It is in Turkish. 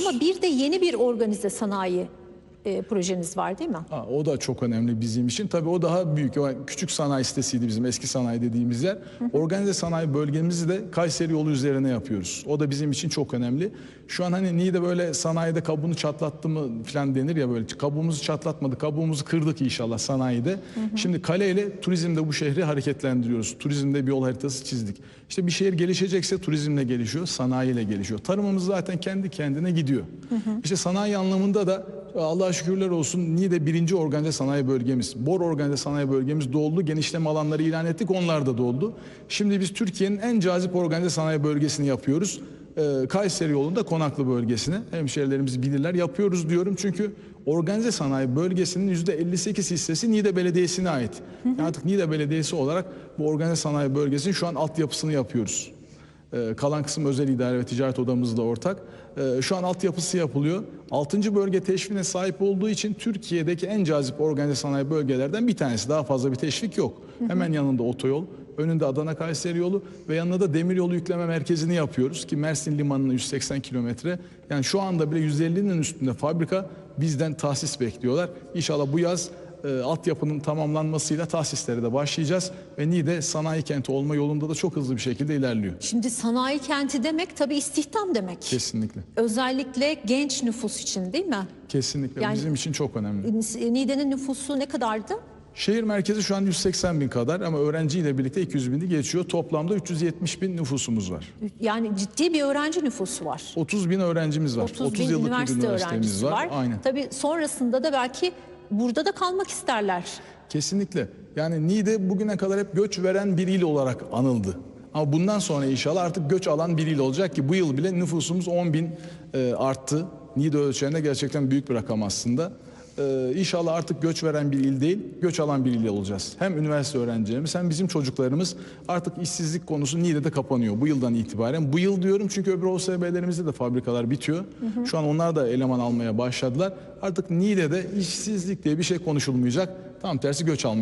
Ama bir de yeni bir organize sanayi e, projeniz var değil mi? Ha, o da çok önemli bizim için. Tabii o daha büyük. O küçük sanayi sitesiydi bizim eski sanayi dediğimiz yer. Organize sanayi bölgemizi de Kayseri yolu üzerine yapıyoruz. O da bizim için çok önemli. Şu an hani niye de böyle sanayide kabuğunu çatlattı mı falan denir ya böyle kabuğumuzu çatlatmadı, kabuğumuzu kırdık inşallah sanayide. Şimdi kale ile turizmde bu şehri hareketlendiriyoruz. Turizmde bir yol haritası çizdik. İşte bir şehir gelişecekse turizmle gelişiyor, sanayiyle gelişiyor. Tarımımız zaten kendi kendine gidiyor. İşte sanayi anlamında da Allah'a şükürler olsun Niğde birinci organize sanayi bölgemiz. Bor organize sanayi bölgemiz doldu. Genişleme alanları ilan ettik. Onlar da doldu. Şimdi biz Türkiye'nin en cazip organize sanayi bölgesini yapıyoruz. Ee, Kayseri yolunda Konaklı bölgesine. Hemşehrilerimiz bilirler. Yapıyoruz diyorum çünkü organize sanayi bölgesinin %58 hissesi Niğde Belediyesi'ne ait. Yani artık Niğde Belediyesi olarak bu organize sanayi bölgesinin şu an altyapısını yapıyoruz. Ee, kalan kısım özel idare ve ticaret odamızla ortak. Ee, şu an altyapısı yapılıyor. 6. bölge teşvine sahip olduğu için Türkiye'deki en cazip organize sanayi bölgelerden bir tanesi. Daha fazla bir teşvik yok. Hemen yanında otoyol, önünde Adana Kayseri yolu ve yanında da demir yolu yükleme merkezini yapıyoruz ki Mersin limanına 180 kilometre. Yani şu anda bile 150'nin üstünde fabrika bizden tahsis bekliyorlar. İnşallah bu yaz e, altyapının tamamlanmasıyla tahsislere de başlayacağız ve Niğde sanayi kenti olma yolunda da çok hızlı bir şekilde ilerliyor. Şimdi sanayi kenti demek tabii istihdam demek. Kesinlikle. Özellikle genç nüfus için değil mi? Kesinlikle Yani- bizim için çok önemli. Niğde'nin nüfusu ne kadardı? Şehir merkezi şu an 180 bin kadar ama öğrenciyle birlikte 200 bini geçiyor. Toplamda 370 bin nüfusumuz var. Yani ciddi bir öğrenci nüfusu var. 30 bin öğrencimiz var. 30 bin yıllık bir üniversite üniversitemiz öğrencisi var. var. Aynen. Tabii sonrasında da belki burada da kalmak isterler. Kesinlikle. Yani Niğde bugüne kadar hep göç veren bir il olarak anıldı. Ama bundan sonra inşallah artık göç alan bir il olacak ki bu yıl bile nüfusumuz 10 bin e, arttı. Niğde ölçeğinde gerçekten büyük bir rakam aslında. E, inşallah artık göç veren bir il değil, göç alan bir il olacağız. Hem üniversite öğrencilerimiz hem bizim çocuklarımız artık işsizlik konusu Niğde'de kapanıyor bu yıldan itibaren. Bu yıl diyorum çünkü öbür OSB'lerimizde de fabrikalar bitiyor. Şu an onlar da eleman almaya başladılar. Artık Niğde'de işsizlik diye bir şey konuşulmayacak. Tam tersi göç almaya